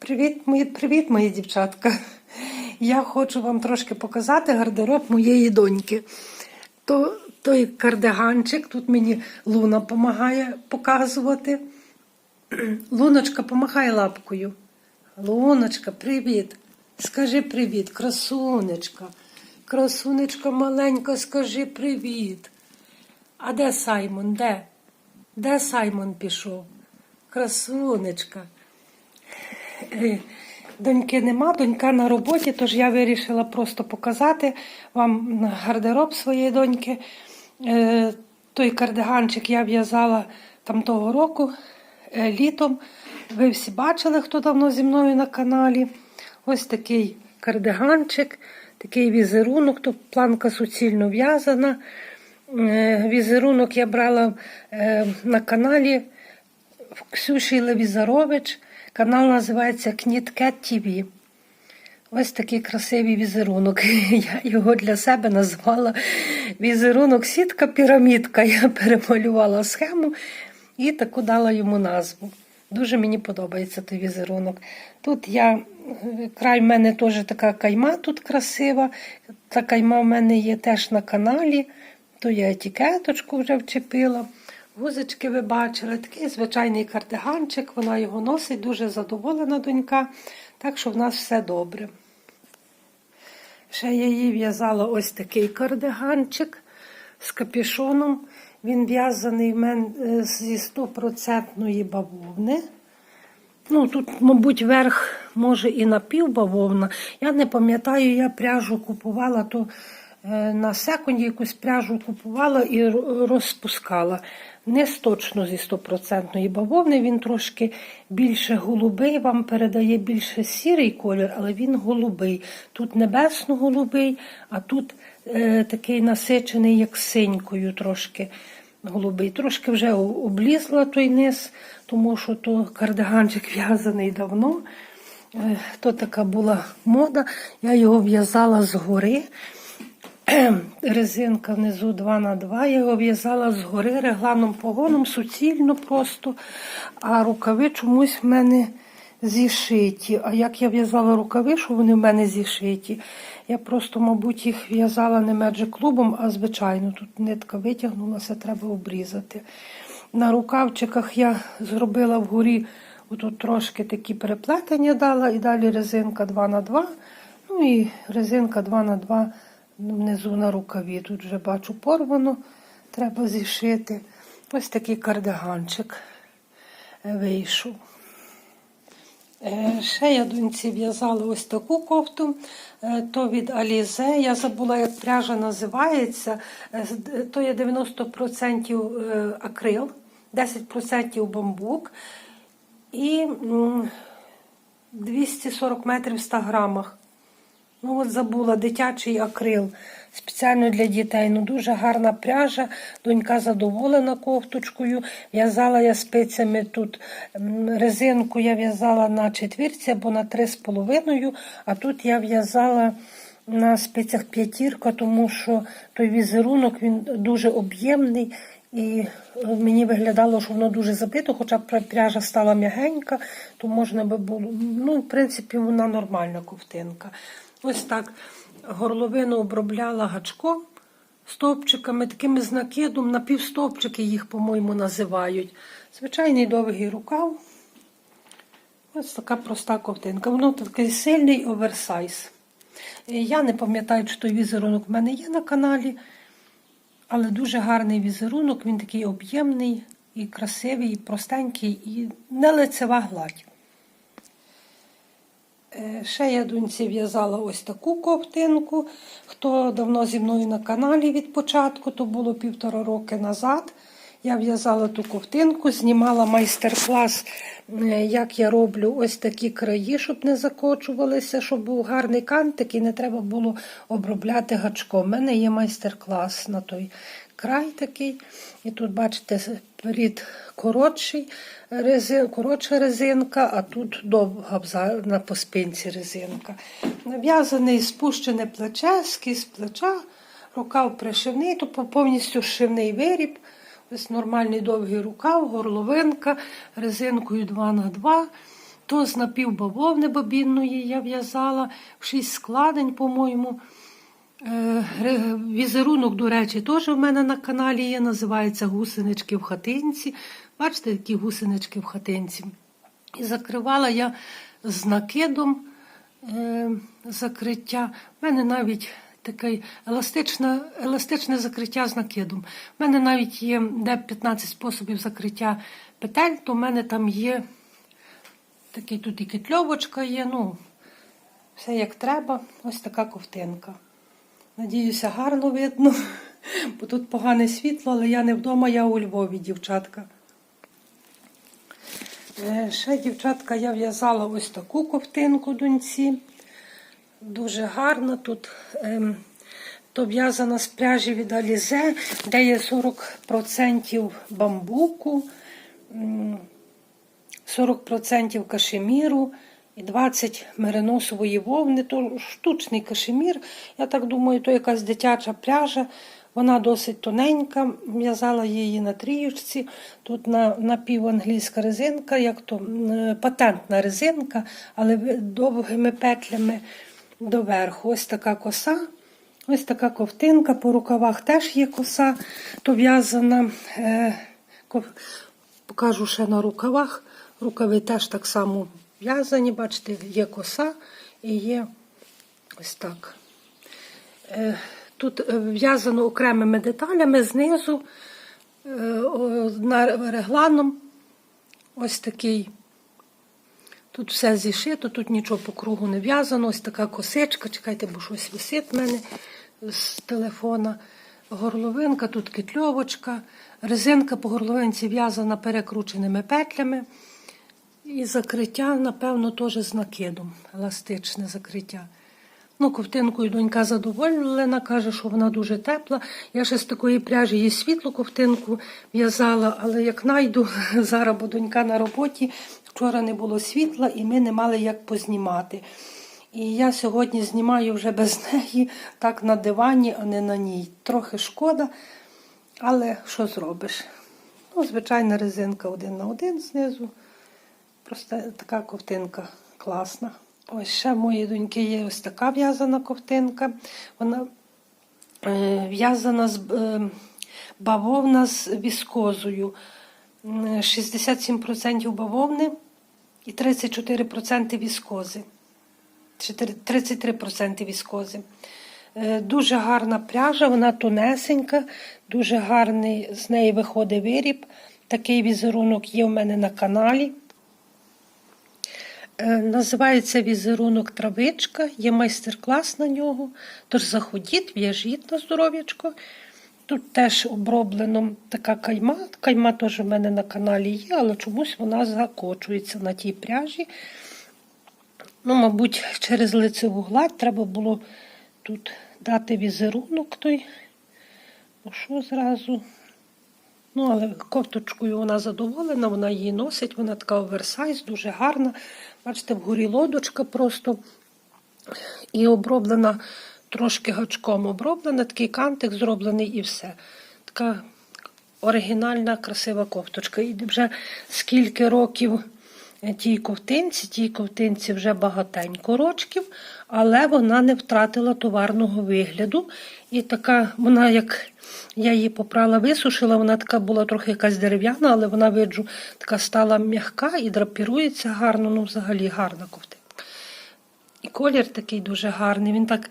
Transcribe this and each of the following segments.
Привіт, мої, привіт, мої дівчатка. Я хочу вам трошки показати гардероб моєї доньки. То, той кардиганчик, тут мені Луна допомагає показувати. Луночка, помахай лапкою. Луночка, привіт. Скажи привіт, красунечка. Красунечка маленька, скажи привіт. А де Саймон? Де? Де Саймон пішов? Красунечка. Доньки нема, донька на роботі, тож я вирішила просто показати вам гардероб своєї доньки. Е, Той кардиганчик я в'язала там того року е, літом. Ви всі бачили, хто давно зі мною на каналі. Ось такий кардиганчик, такий візерунок, то планка суцільно в'язана. Е, Візерунок я брала на каналі Ксюші Левізарович. Канал називається Кніткет ТВ. Ось такий красивий візерунок. Я його для себе назвала візерунок сітка пірамідка. Я перемалювала схему і таку дала йому назву. Дуже мені подобається той візерунок. Тут я, край в мене теж така кайма тут красива. Та кайма в мене є теж на каналі. То я етикеточку вже вчепила. Гузочки ви бачили, такий звичайний кардиганчик, вона його носить, дуже задоволена донька, так що в нас все добре. Ще я їй в'язала ось такий кардиганчик з капюшоном. Він в'язаний в мене зі 100% бавовни. Ну, тут, мабуть, верх, може, і напівбавовна. Я не пам'ятаю, я пряжу купувала, то на секунді якусь пряжу купувала і розпускала. Не точно зі 100% бавовни, він трошки більше голубий, вам передає більше сірий колір, але він голубий. Тут небесно-голубий, а тут е, такий насичений, як синькою трошки голубий. Трошки вже облізла той низ, тому що то кардиганчик в'язаний давно. Е, То така була мода. Я його в'язала згори. Резинка внизу 2 на 2 Я його в'язала згори регланом погоном, суцільно просто. А рукави чомусь в мене зішиті. А як я в'язала рукави, що вони в мене зішиті, я просто, мабуть, їх в'язала не меджик клубом, а звичайно. Тут нитка витягнулася, треба обрізати. На рукавчиках я зробила вгорі отут трошки такі переплетення дала, і далі резинка 2 на 2 Ну і резинка 2 на 2 внизу на рукаві. Тут вже бачу порвано, треба зішити. Ось такий кардиганчик е, вийшов. Е, Ще я доньці в'язала ось таку кофту, е, то від Alize. Я забула, як пряжа називається. То є 90% е, акрил, 10% бамбук і 240 метрів в 100 грамах. Ну, от забула дитячий акрил. Спеціально для дітей. Ну, дуже гарна пряжа. Донька задоволена кофточкою. В'язала я спицями тут резинку я в'язала на четвірці або на три з половиною, а тут я в'язала на спицях п'ятірка, тому що той візерунок він дуже об'ємний. І е, мені виглядало, що воно дуже забито, хоча пряжа стала м'ягенька, то можна би було. Ну, в принципі, вона нормальна ковтинка. Ось так горловину обробляла гачком, стовпчиками, такими з накидом, напівстовпчики їх, по-моєму, називають. Звичайний довгий рукав. Ось така проста ковтинка. Воно такий сильний оверсайз. Я не пам'ятаю, чи той візерунок в мене є на каналі, але дуже гарний візерунок, він такий об'ємний і красивий, і простенький, і не лицева гладь. Е, Ще я доньці в'язала ось таку ковтинку. Хто давно зі мною на каналі від початку, то було півтора роки назад. Я в'язала ту ковтинку, знімала майстер-клас, е, як я роблю ось такі краї, щоб не закочувалися, щоб був гарний кантик і не треба було обробляти гачком. У мене є майстер-клас на той край такий. І тут, бачите, перед коротший, резин, коротша резинка, а тут довга на по спинці резинка. Нав'язаний спущене плече, скіз плеча, рукав пришивний, то повністю шивний виріб. Ось нормальний довгий рукав, горловинка, резинкою 2 на 2 То з напівбавовни бобінної я в'язала, в шість складень, по-моєму. Е, Візерунок, до речі, теж в мене на каналі є, називається Гусенички в хатинці. Бачите, які гусенички в хатинці. І закривала я з накидом е, закриття. У мене навіть таке еластичне, еластичне закриття з накидом. У мене навіть є де 15 способів закриття петель, то в мене там є такий тут і кетльовочка є. Ну, все як треба. Ось така ковтинка. Надіюся, гарно видно, бо тут погане світло, але я не вдома, я у Львові, дівчатка. Е, Ще, дівчатка, я в'язала ось таку ковтинку доньці. Дуже гарна. Тут ем, то в'язана з пряжі від Алізе, де є 40% бамбуку, 40% кашеміру і 20 мериносової вовни. То штучний кашемір. Я так думаю, то якась дитяча пряжа. Вона досить тоненька. В'язала її на тріючці. Тут на, напіванглійська резинка, як то патентна резинка, але довгими петлями доверху. Ось така коса. Ось така ковтинка, по рукавах теж є коса, то в'язана. Е, покажу ще на рукавах. Рукави теж так само в'язані, бачите, є коса і є ось так. Е, Тут е, в'язано окремими деталями знизу е, регланом. Ось такий. Тут все зішито, тут нічого по кругу не в'язано. Ось така косичка. Чекайте, бо щось висить в мене з телефона. Горловинка, тут китльовочка. Резинка по горловинці в'язана перекрученими петлями. І закриття, напевно, теж з накидом. Еластичне закриття. Ну, ковтинкою донька задоволена, каже, що вона дуже тепла. Я ще з такої пряжі їй світлу ковтинку в'язала, але як найду, зараз бо донька на роботі, вчора не було світла і ми не мали як познімати. І я сьогодні знімаю вже без неї, так на дивані, а не на ній. Трохи шкода, але що зробиш? Ну, звичайна резинка один на один знизу. Просто така ковтинка класна. Ось ще в моєї доньки є ось така в'язана ковтинка. Вона е, в'язана з е, бавовна з віскозою. 67% бавовни і 34% віскози. 33% віскози. Е, Дуже гарна пряжа, вона тонесенька, дуже гарний з неї виходить виріб. Такий візерунок є в мене на каналі. Е, Називається візерунок травичка, є майстер-клас на нього. Тож заходіть, в'яжіть на здоров'ячко. Тут теж оброблено така кайма. Кайма теж в мене на каналі є, але чомусь вона закочується на тій пряжі. Ну, мабуть, через лицеву гладь треба було тут дати візерунок той. Ну що зразу? Ну, але кофточкою вона задоволена, вона її носить, вона така оверсайз, дуже гарна. Бачите, вгорі лодочка просто і оброблена трошки гачком оброблена, такий кантик зроблений і все. Така оригінальна, красива кофточка. І вже скільки років тій ковтинці, тій ковтинці вже багатенько рочків, але вона не втратила товарного вигляду. І така, вона, як я її попрала, висушила, вона така була трохи якась дерев'яна, але вона, виджу, така стала м'яка і драпірується гарно, ну взагалі гарна ковтинка. І колір такий дуже гарний. Він так,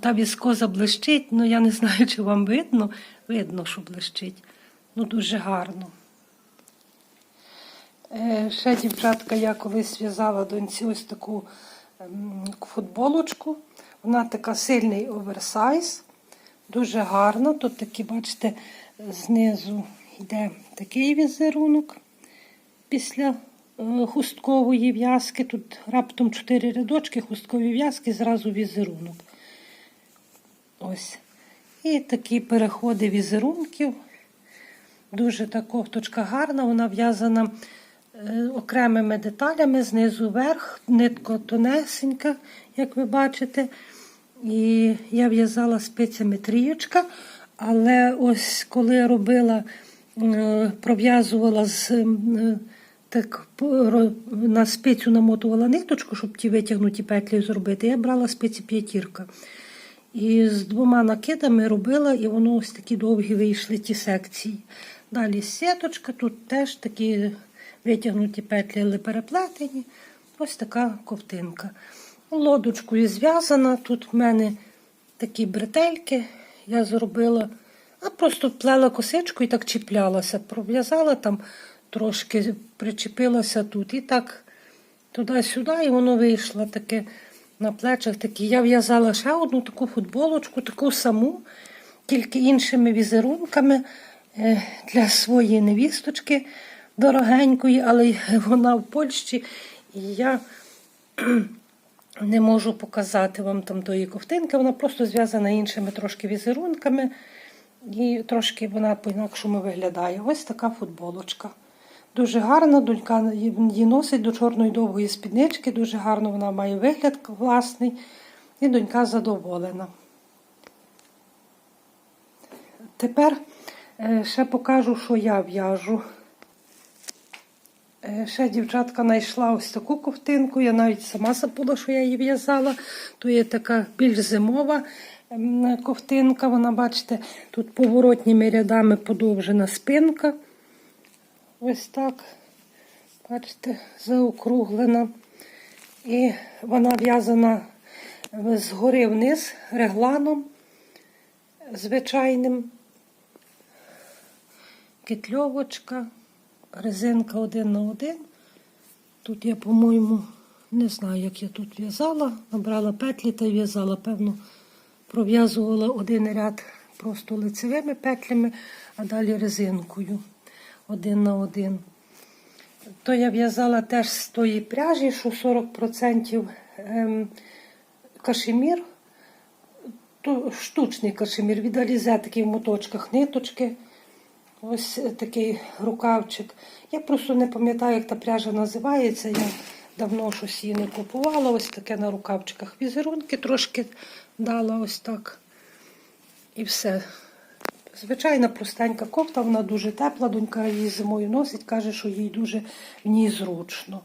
та віскоза блищить, ну я не знаю, чи вам видно. Видно, що блищить. Ну, дуже гарно. Е, Ще дівчатка, я колись в'язала доньці ось таку ем, футболочку. Вона така сильний оверсайз, дуже гарна. Тут такі, бачите, знизу йде такий візерунок після е, хусткової в'язки. Тут раптом 4 рядочки, хусткові в'язки, зразу візерунок. Ось. І такі переходи візерунків. Дуже та кофточка гарна, вона в'язана е, окремими деталями знизу вверх, нитка тонесенька, як ви бачите. І я в'язала спицями трієчка, але ось коли робила, е, пров'язувала з е, так на спицю намотувала ниточку, щоб ті витягнуті петлі зробити. Я брала спиці п'ятірка. І з двома накидами робила, і воно ось такі довгі вийшли ті секції. Далі сіточка, тут теж такі витягнуті петлі, але переплетені. Ось така ковтинка. Лодочкою зв'язана. Тут в мене такі бретельки я зробила, а просто плела косичку і так чіплялася. Пров'язала там трошки, причепилася тут. І так туди-сюди, і воно вийшло таке на плечах. Такі. Я в'язала ще одну таку футболочку, таку саму, тільки іншими візерунками е, для своєї невісточки дорогенької, але вона в Польщі. І я не можу показати вам там тої ковтинки, вона просто зв'язана іншими трошки візерунками. І трошки вона по-інакшому виглядає. Ось така футболочка. Дуже гарна, донька її носить до чорної довгої спіднички, дуже гарно вона має вигляд класний, і донька задоволена. Тепер е, ще покажу, що я в'яжу. Е, Ще дівчатка знайшла ось таку ковтинку. Я навіть сама забула, що я її в'язала. То є така більш зимова ем, ковтинка. Вона, бачите, тут поворотніми рядами подовжена спинка. Ось так. Бачите, заокруглена. І вона в'язана згори вниз регланом звичайним. Кетльовочка, резинка один на один. Тут я, по-моєму, не знаю, як я тут в'язала. Набрала петлі та в'язала. Певно, пров'язувала один ряд просто лицевими петлями, а далі резинкою один на один. То я в'язала теж з тої пряжі, що 40% ем, кашемір, то штучний кашемір, від Алізе такий в моточках ниточки. Ось такий рукавчик. Я просто не пам'ятаю, як та пряжа називається. Я давно щось її не купувала. Ось таке на рукавчиках. Візерунки трошки дала ось так. І все. Звичайна простенька кофта, вона дуже тепла, донька її зимою носить, каже, що їй дуже в ній зручно.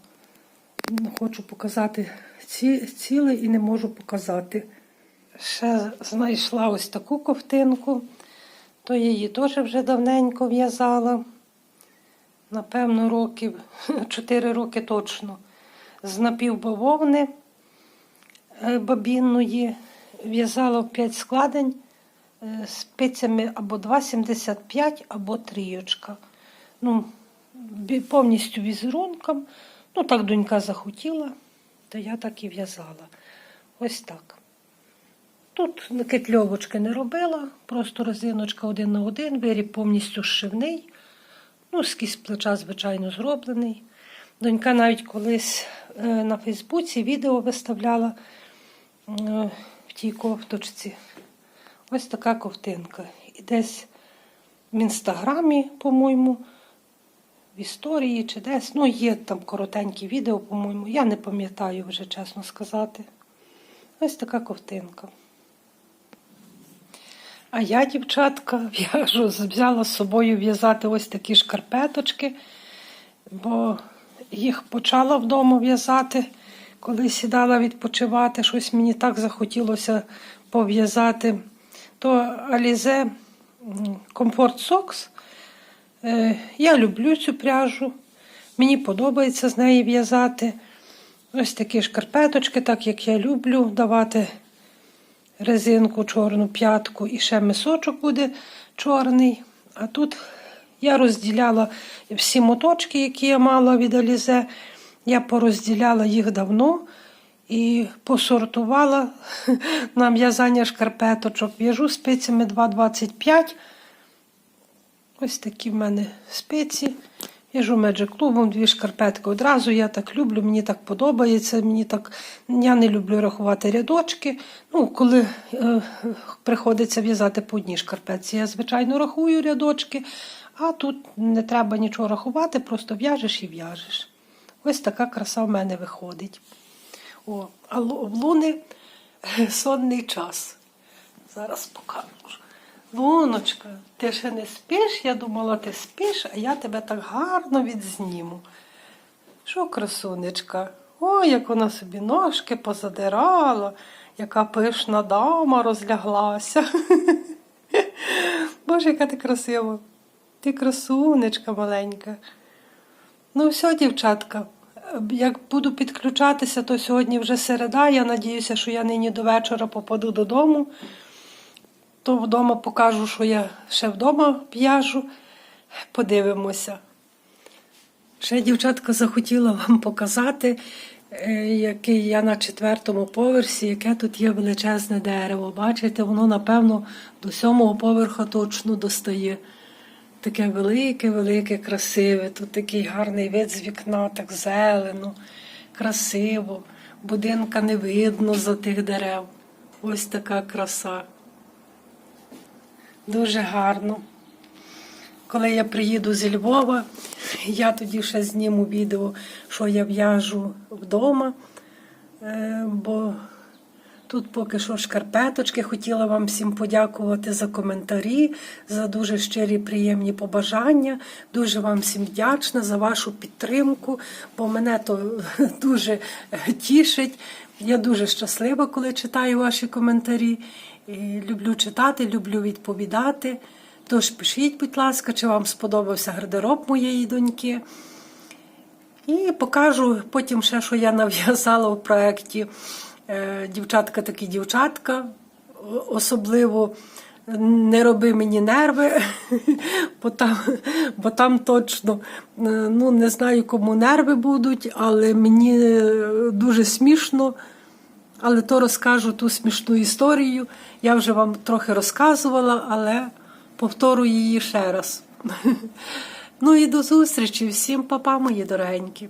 Хочу показати ці, ціле і не можу показати. Ще знайшла ось таку ковтинку, то її теж вже давненько в'язала. Напевно, років 4 роки точно. З напівбавовни е, бабінної в'язала в 5 складень е, спицями або 2,75, або трієчка. Ну, повністю візерунком. Ну, так донька захотіла, то я так і в'язала. Ось так. Тут кетльовочки не робила, просто резиночка один на один, виріб повністю зшивний. Ну, скіз плеча, звичайно, зроблений. Донька навіть колись е, на Фейсбуці відео виставляла е, в тій кофточці. Ось така ковтинка. І десь в інстаграмі, по-моєму, в історії чи десь. Ну, є там коротенькі відео, по-моєму. Я не пам'ятаю вже, чесно сказати. Ось така ковтинка. А я, дівчатка, в'яжу, взяла з собою в'язати ось такі шкарпеточки, бо їх почала вдома в'язати, коли сідала відпочивати, щось мені так захотілося пов'язати. То Alize Comfort Socks. Е, Я люблю цю пряжу, мені подобається з неї в'язати. Ось такі шкарпеточки, так як я люблю давати резинку чорну п'ятку і ще мисочок буде чорний. А тут я розділяла всі моточки, які я мала від Алізе. Я порозділяла їх давно і посортувала на в'язання шкарпеточок. В'яжу спицями 2,25. Ось такі в мене спиці. В'яжу Magic клубом дві шкарпетки одразу. Я так люблю, мені так подобається. Мені так, Я не люблю рахувати рядочки. Ну, Коли е, приходиться в'язати по одній шкарпетці, я, звичайно, рахую рядочки, а тут не треба нічого рахувати, просто в'яжеш і в'яжеш. Ось така краса в мене виходить. О, а луни е, сонний час. Зараз покажу. Луночка, ти ще не спиш? Я думала, ти спиш, а я тебе так гарно відзніму. Що красунечка? Ой, як вона собі ножки позадирала, яка пишна дама розляглася. Боже, яка ти красива. Ти красунечка маленька. Ну, все, дівчатка. Як буду підключатися, то сьогодні вже середа. Я надіюся, що я нині до вечора попаду додому. То вдома покажу, що я ще вдома в'яжу. Подивимося. Ще дівчатка захотіла вам показати, е, який я на четвертому поверсі, яке тут є величезне дерево. Бачите, воно, напевно, до сьомого поверха точно достає. Таке велике, велике, красиве. Тут такий гарний вид з вікна, так зелено, красиво. Будинка не видно за тих дерев. Ось така краса. Дуже гарно. Коли я приїду зі Львова, я тоді ще зніму відео, що я в'яжу вдома. Е, Бо тут поки що шкарпеточки. Хотіла вам всім подякувати за коментарі, за дуже щирі приємні побажання. Дуже вам всім вдячна за вашу підтримку, бо мене то дуже тішить. Я дуже щаслива, коли читаю ваші коментарі. І люблю читати, люблю відповідати. Тож пишіть, будь ласка, чи вам сподобався гардероб моєї доньки. І покажу потім ще, що я нав'язала в проєкті е, Дівчатка такі дівчатка. Особливо не роби мені нерви, бо там, бо там точно е, ну, не знаю, кому нерви будуть, але мені е, дуже смішно. Але то розкажу ту смішну історію. Я вже вам трохи розказувала, але повторю її ще раз. Ну і до зустрічі. Всім папа, мої дорогенькі.